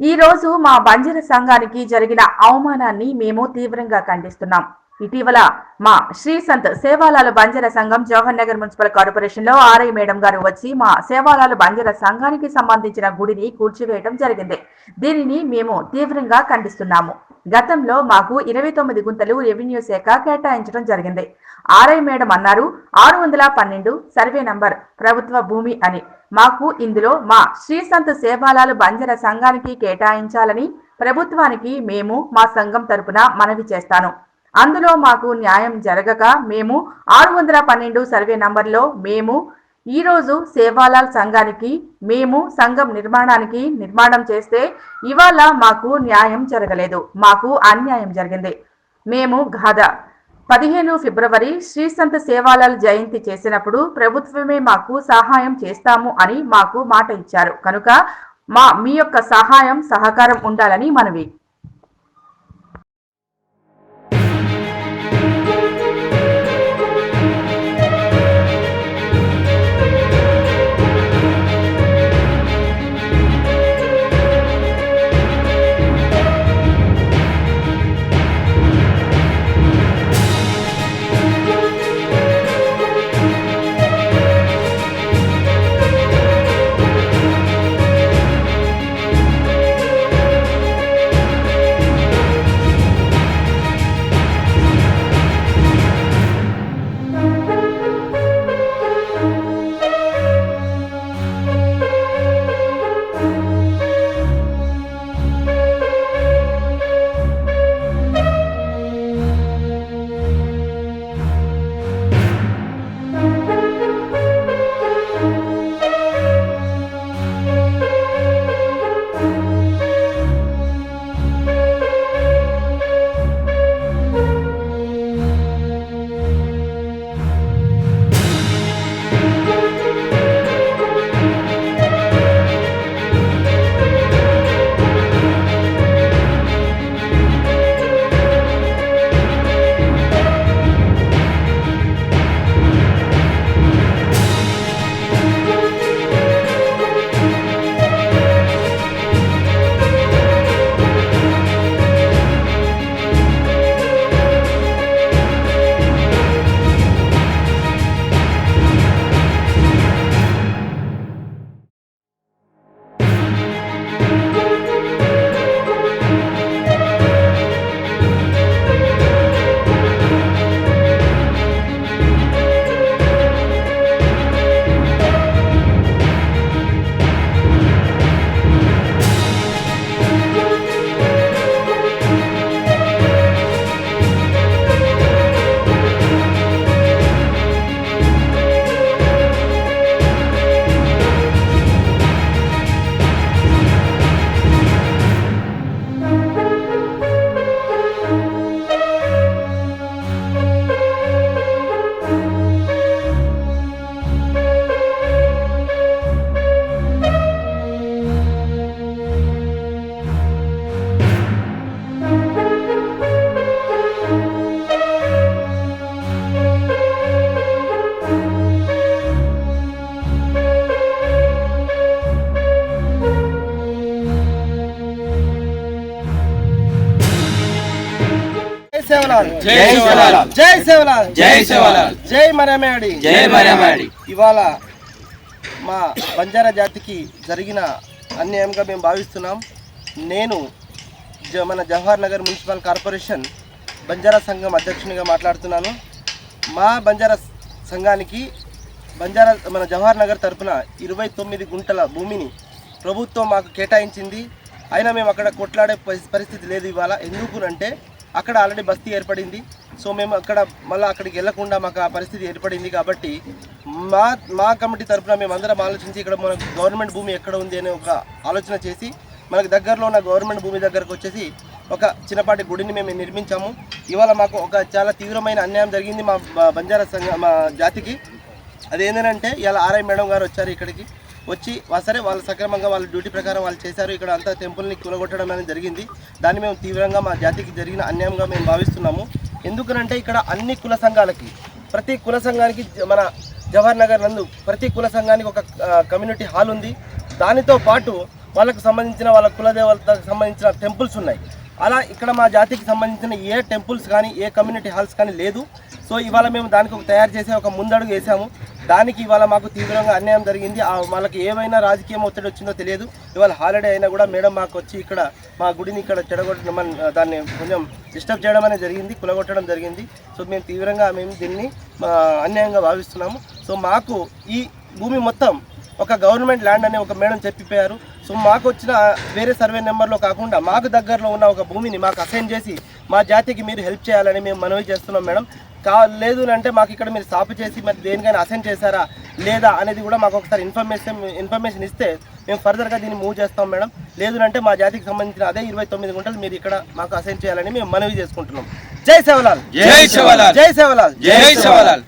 ఈ రోజు మా బంజర సంఘానికి జరిగిన అవమానాన్ని మేము తీవ్రంగా ఖండిస్తున్నాం. ఇటీవల మా శ్రీ సంత్ సేవాలాలు బంజర సంఘం జవహర్ నగర్ మున్సిపల్ కార్పొరేషన్లో ఆర్ఐ మేడం గారు వచ్చి మా సేవాలాలు బంజర సంఘానికి సంబంధించిన గుడిని కూల్చివేయడం జరిగింది. దీనిని మేము తీవ్రంగా ఖండిస్తున్నాము. గతంలో మాకు ఇరవై తొమ్మిది గుంతలు రెవెన్యూ శాఖ కేటాయించడం జరిగింది. ఆర్ఐ మేడం అన్నారు ఆరు వందల పన్నెండు సర్వే నంబర్ ప్రభుత్వ భూమి అని. మాకు ఇందులో మా శ్రీ సంత్ సేవాలాలు బంజర సంఘానికి కేటాయించాలని ప్రభుత్వానికి మేము మా సంఘం తరపున మనవి చేస్తాను. అందులో మాకు న్యాయం జరగక మేము ఆరు వందల పన్నెండు సర్వే నంబర్లో మేము ఈరోజు సేవాలాల్ సంఘానికి మేము సంఘం నిర్మాణానికి నిర్మాణం చేస్తే ఇవాళ మాకు న్యాయం జరగలేదు మాకు అన్యాయం జరిగింది. మేము గాథ పదిహేను ఫిబ్రవరి శ్రీ సంత సేవాలాల్ జయంతి చేసినప్పుడు ప్రభుత్వమే మాకు సహాయం చేస్తాము అని మాకు మాట ఇచ్చారు. కనుక మా మీ యొక్క సహాయం సహకారం ఉండాలని మనవి. సేవలాల్ జై సేవలాల్. జై సేవలాల్ జై సేవలాల్. జై మరమేడి జై మరమేడి. ఇవాళ మా బంజారా జాతికి జరిగిన అన్యాయంగా మేము భావిస్తున్నాం నేను జ- మన జవహర్ నగర్ మున్సిపల్ కార్పొరేషన్ బంజారా సంఘం అధ్యక్షునిగా మాట్లాడుతున్నాను మా బంజారా సంఘానికి బంజారా మన జవహర్ నగర్ తరపున ఇరవై తొమ్మిది గుంటల భూమిని ప్రభుత్వం మాకు కేటాయించింది అయినా మేము అక్కడ కొట్లాడే పరి- పరిస్థితి లేదు ఇవాళ ఎందుకు అంటే అక్కడ ఆల్రెడీ బస్తీ ఏర్పడింది. సో మేము అక్కడ మళ్ళీ అక్కడికి వెళ్ళకుండా మాకు ఆ పరిస్థితి ఏర్పడింది కాబట్టి మా మా కమిటీ తరఫున మేము అందరం ఆలోచించి ఇక్కడ మన గవర్నమెంట్ భూమి ఎక్కడ ఉంది అనే ఒక ఆలోచన చేసి మనకు దగ్గరలో ఉన్న గవర్నమెంట్ భూమి దగ్గరకు వచ్చేసి ఒక చిన్నపాటి గుడిని మేము నిర్మించాము. ఇవాళ మాకు ఒక చాలా తీవ్రమైన అన్యాయం జరిగింది మా బంజారా సంఘ మా జాతికి. అదేంటంటే ఇలా ఆర్ఐ మేడం గారు వచ్చారు ఇక్కడికి. వచ్చి సరే వాళ్ళు సక్రమంగా వాళ్ళ డ్యూటీ ప్రకారం వాళ్ళు చేశారు. ఇక్కడ అంతా టెంపుల్ని కూలగొట్టడం అనేది జరిగింది. దాన్ని మేము తీవ్రంగా మా జాతికి జరిగిన అన్యాయంగా మేము భావిస్తున్నాము. ఎందుకనంటే ఇక్కడ అన్ని కుల సంఘాలకి ప్రతి కుల సంఘానికి మన జవహర్ నగర్ నందు ప్రతి కుల సంఘానికి ఒక కమ్యూనిటీ హాల్ ఉంది. దానితో పాటు వాళ్ళకు సంబంధించిన వాళ్ళ కులదేవతలకు సంబంధించిన టెంపుల్స్ ఉన్నాయి. అలా ఇక్కడ మా జాతికి సంబంధించిన ఏ టెంపుల్స్ కానీ ఏ కమ్యూనిటీ హాల్స్ కానీ లేదు. సో ఇవాళ మేము దానికి ఒక తయారు చేసే ఒక ముందడుగు వేసాము. దానికి ఇవాళ మాకు తీవ్రంగా అన్యాయం జరిగింది. ఆ వాళ్ళకి ఏమైనా రాజకీయం ఒత్తిడి వచ్చిందో తెలియదు. ఇవాళ హాలిడే అయినా కూడా మేడం మాకు వచ్చి ఇక్కడ మా గుడిని ఇక్కడ చెడగొట్టడం దాన్ని కొంచెం డిస్టర్బ్ చేయడం అనేది జరిగింది కులగొట్టడం జరిగింది. సో మేము తీవ్రంగా మేము దీన్ని అన్యాయంగా భావిస్తున్నాము. సో మాకు ఈ భూమి మొత్తం ఒక గవర్నమెంట్ ల్యాండ్ అనే ఒక మేడం చెప్పిపోయారు. సో మాకు వచ్చిన వేరే సర్వే నెంబర్లో కాకుండా మాకు దగ్గరలో ఉన్న ఒక భూమిని మాకు అసైన్ చేసి మా జాతికి మీరు హెల్ప్ చేయాలని మేము మనవి చేస్తున్నాం మేడం. లేదు అంటే మాకు ఇక్కడ మీరు స్టాప్ చేసి మరి దేనికైనా అసైన్ చేశారా లేదా అనేది కూడా మాకు ఒకసారి ఇన్ఫర్మేషన్ ఇన్ఫర్మేషన్ ఇస్తే మేము ఫర్దర్గా దీన్ని మూవ్ చేస్తాం మేడం. లేదు అంటే మా జాతికి సంబంధించిన అదే ఇరవై తొమ్మిది గుంటలు మీరు ఇక్కడ మాకు అసైన్ చేయాలని మేము మనవి చేసుకుంటున్నాం. జై సేవలాల్ జై సేవలాల్. జై సేవలాల్ జై సేవలాల్